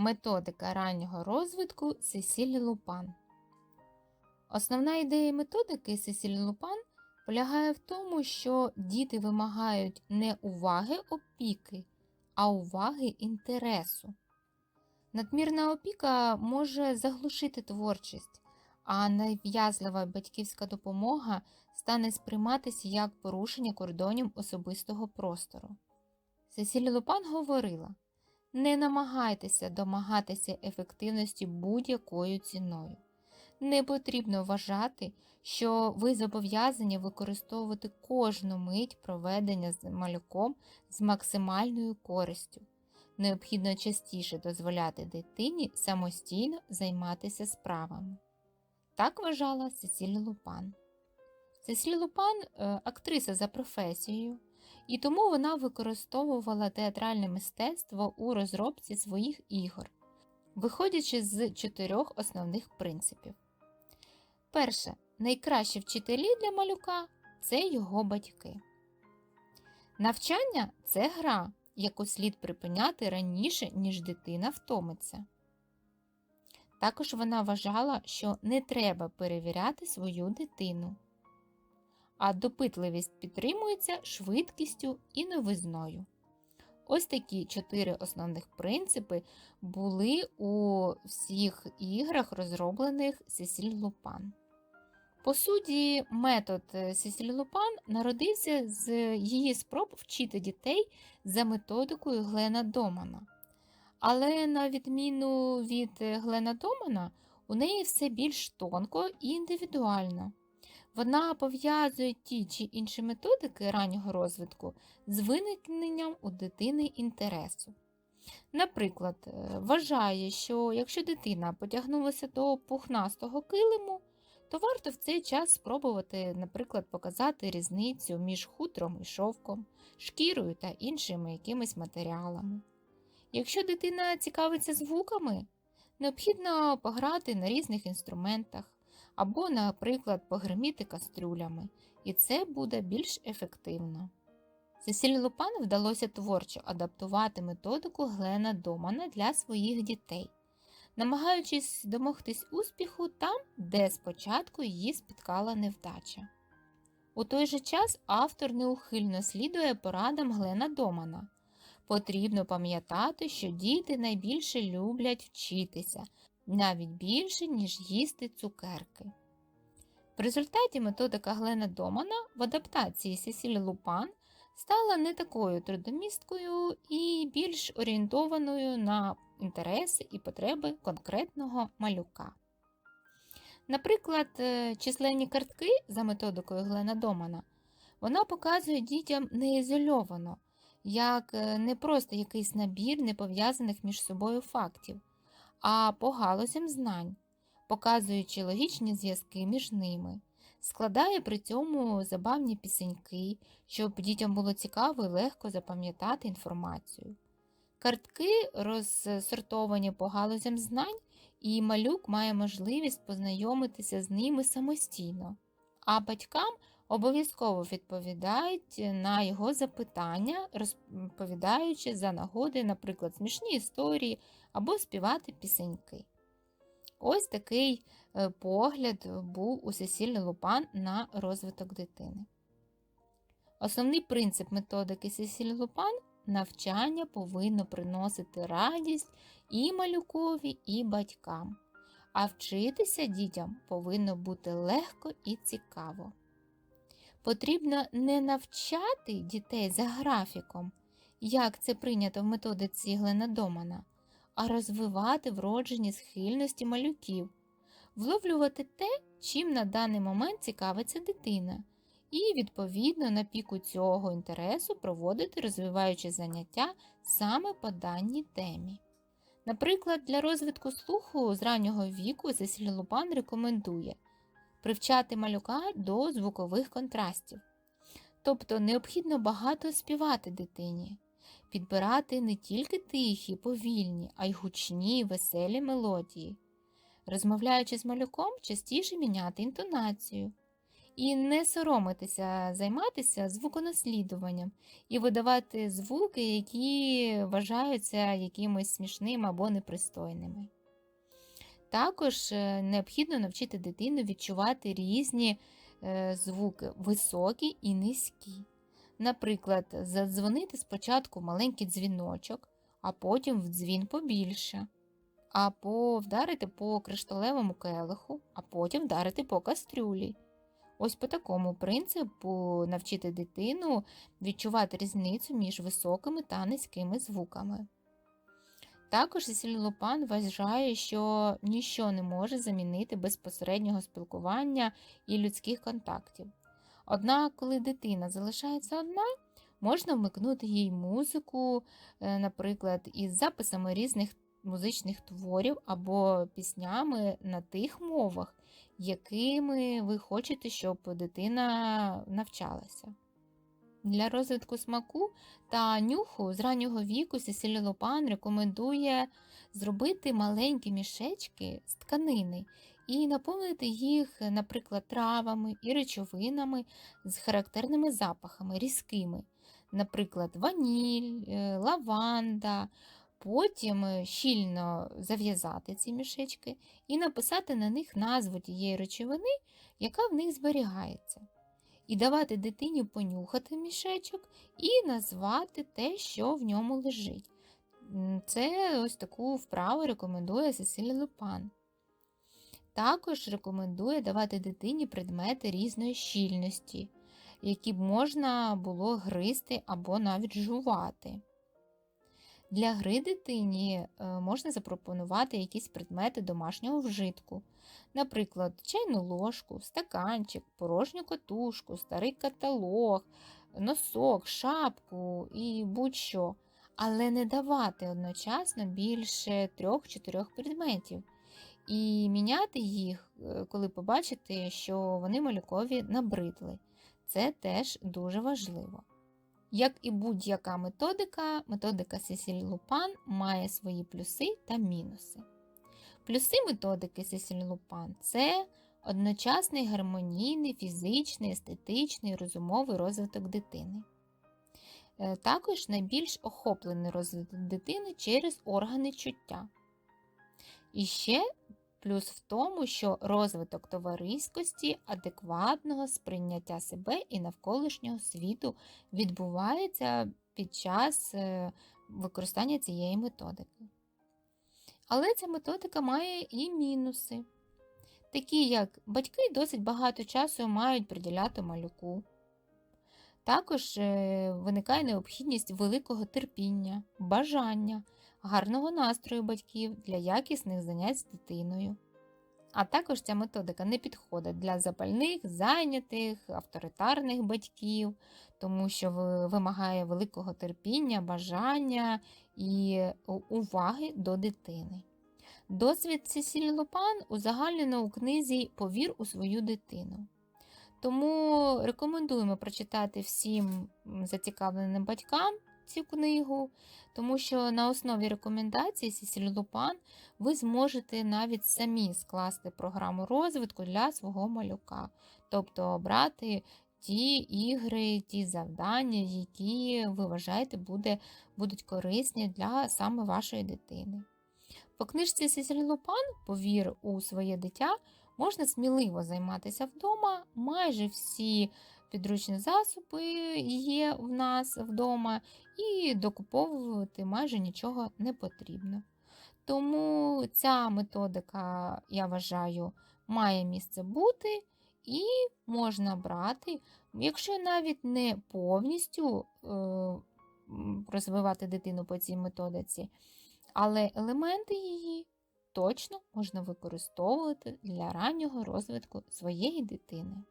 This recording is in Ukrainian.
Методика раннього розвитку Сесілі Лупан. Основна ідея методики Сесілі Лупан полягає в тому, що діти вимагають не уваги опіки, а уваги інтересу. Надмірна опіка може заглушити творчість, а нав'язлива батьківська допомога стане сприйматися як порушення кордонів особистого простору. Сесілі Лупан говорила: не намагайтеся домагатися ефективності будь-якою ціною. Не потрібно вважати, що ви зобов'язані використовувати кожну мить проведення з малюком з максимальною користю. Необхідно частіше дозволяти дитині самостійно займатися справами. Так вважала Сесілі Лупан. Сесілі Лупан е, актриса за професією, і тому вона використовувала театральне мистецтво у розробці своїх ігор, виходячи з чотирьох основних принципів. Перше, найкращі вчителі для малюка це його батьки. Навчання це гра, яку слід припиняти раніше, ніж дитина втомиться. Також вона вважала, що не треба перевіряти свою дитину, а допитливість підтримується швидкістю і новизною. Ось такі чотири основних принципи були у всіх іграх, розроблених Сесіль Лупан. По суті, метод Сесіль Лупан народився з її спроб вчити дітей за методикою Глена Домана. Але, на відміну від Глена Домана, у неї все більш тонко і індивідуально. Вона пов'язує ті чи інші методики раннього розвитку з виникненням у дитини інтересу. Наприклад, вважає, що якщо дитина потягнулася до пухнастого килиму, то варто в цей час спробувати, наприклад, показати різницю між хутром і шовком, шкірою та іншими якимись матеріалами. Якщо дитина цікавиться звуками, необхідно пограти на різних інструментах або, наприклад, погриміти кастрюлями, і це буде більш ефективно. Сесілі Лупан вдалося творчо адаптувати методику Глена Домана для своїх дітей, намагаючись домогтись успіху там, де спочатку її спіткала невдача. У той же час автор неухильно слідує порадам Глена Домана. Потрібно пам'ятати, що діти найбільше люблять вчитися, навіть більше, ніж їсти цукерки. В результаті методика Глена Домана в адаптації Сесілі Лупан стала не такою трудомісткою і більш орієнтованою на інтереси і потреби конкретного малюка. Наприклад, е, численні картки за методикою Глена Домана вона показує дітям неізольовано, як е, не просто якийсь набір непов'язаних між собою фактів, а по галузям знань, показуючи логічні зв'язки між ними, складає при цьому забавні пісеньки, щоб дітям було цікаво і легко запам'ятати інформацію. Картки розсортовані по галузям знань, і малюк має можливість познайомитися з ними самостійно, а батькам обов'язково відповідають на його запитання, розповідаючи за нагоди, наприклад, смішні історії або співати пісеньки. Ось такий е, погляд був у Сесілі Лупан на розвиток дитини. Основний принцип методики Сесілі Лупан навчання повинно приносити радість і малюкові, і батькам, а вчитися дітям повинно бути легко і цікаво. Потрібно не навчати дітей за графіком, як це прийнято в методиці Глена Домана, а розвивати вроджені схильності малюків, вловлювати те, чим на даний момент цікавиться дитина, і, відповідно, на піку цього інтересу проводити розвиваючі заняття саме по даній темі. Наприклад, для розвитку слуху з раннього віку Сесіль Лупан рекомендує привчати малюка до звукових контрастів. Тобто необхідно багато співати дитині, підбирати не тільки тихі, повільні, а й гучні, веселі мелодії, розмовляючи з малюком, частіше міняти інтонацію І не соромитися займатися звуконаслідуванням і видавати звуки, які вважаються якимось смішними або непристойними. Також е, необхідно навчити дитину відчувати різні е, звуки високі і низькі. Наприклад, задзвонити спочатку в маленький дзвіночок, а потім в дзвін побільше, або вдарити по кришталевому келиху, а потім вдарити по кастрюлі. Ось по такому принципу навчити дитину відчувати різницю між високими та низькими звуками. Також Сесіль Лупан вважає, що ніщо не може замінити безпосереднього спілкування і людських контактів. Однак, коли дитина залишається одна, можна вмикнути їй музику, е, наприклад, із записами різних музичних творів або піснями на тих мовах, якими ви хочете, щоб дитина навчалася. Для розвитку смаку та нюху з раннього віку Сесілі Лопан рекомендує зробити маленькі мішечки з тканини і наповнити їх, наприклад, травами і речовинами з характерними запахами, різкими, наприклад, ваніль, е, лаванда. Потім е, щільно зав'язати ці мішечки і написати на них назву тієї речовини, яка в них зберігається і давати дитині понюхати мішечок і назвати те, що в ньому лежить. Це ось таку вправу рекомендує Сесилі Лупан. Також рекомендує давати дитині предмети різної щільності, які б можна було гризти або навіть жувати. Для гри дитині е, можна запропонувати якісь предмети домашнього вжитку, наприклад, чайну ложку, стаканчик, порожню котушку, старий каталог, носок, шапку і будь-що, але не давати одночасно більше трьох-чотирьох предметів. І міняти їх, е, коли побачите, що вони малюкові набридли. Це теж дуже важливо. Як і будь-яка методика, методика Сесіль Лупан має свої плюси та мінуси. Плюси методики Сесіль Лупан це одночасний гармонійний, фізичний, естетичний, розумовий розвиток дитини. Е, також найбільш охоплений розвиток дитини через органи чуття. І ще Плюс в тому, що розвиток товариськості, адекватного сприйняття себе і навколишнього світу відбувається під час е, використання цієї методики. Але ця методика має і мінуси, такі як батьки досить багато часу мають приділяти малюку. Також е, виникає необхідність великого терпіння, бажання гарного настрою батьків для якісних занять з дитиною. А також ця методика не підходить для запальних, зайнятих, авторитарних батьків, тому що вимагає великого терпіння, бажання і уваги до дитини. Досвід Сесілі Лопан узагальнено у книзі Повір у свою дитину. Тому рекомендуємо прочитати всім зацікавленим батькам цю книгу, тому що на основі рекомендацій Сесіль Лупан ви зможете навіть самі скласти програму розвитку для свого малюка, тобто обрати ті ігри, ті завдання, які ви вважаєте буде, будуть корисні для саме вашої дитини. По книжці Сесіль Лупан Повір у своє дитя можна сміливо займатися вдома майже всі підручні засоби є в нас вдома, і докуповувати майже нічого не потрібно. Тому ця методика, я вважаю, має місце бути і можна брати, якщо навіть не повністю е, розвивати дитину по цій методиці, але елементи її точно можна використовувати для раннього розвитку своєї дитини.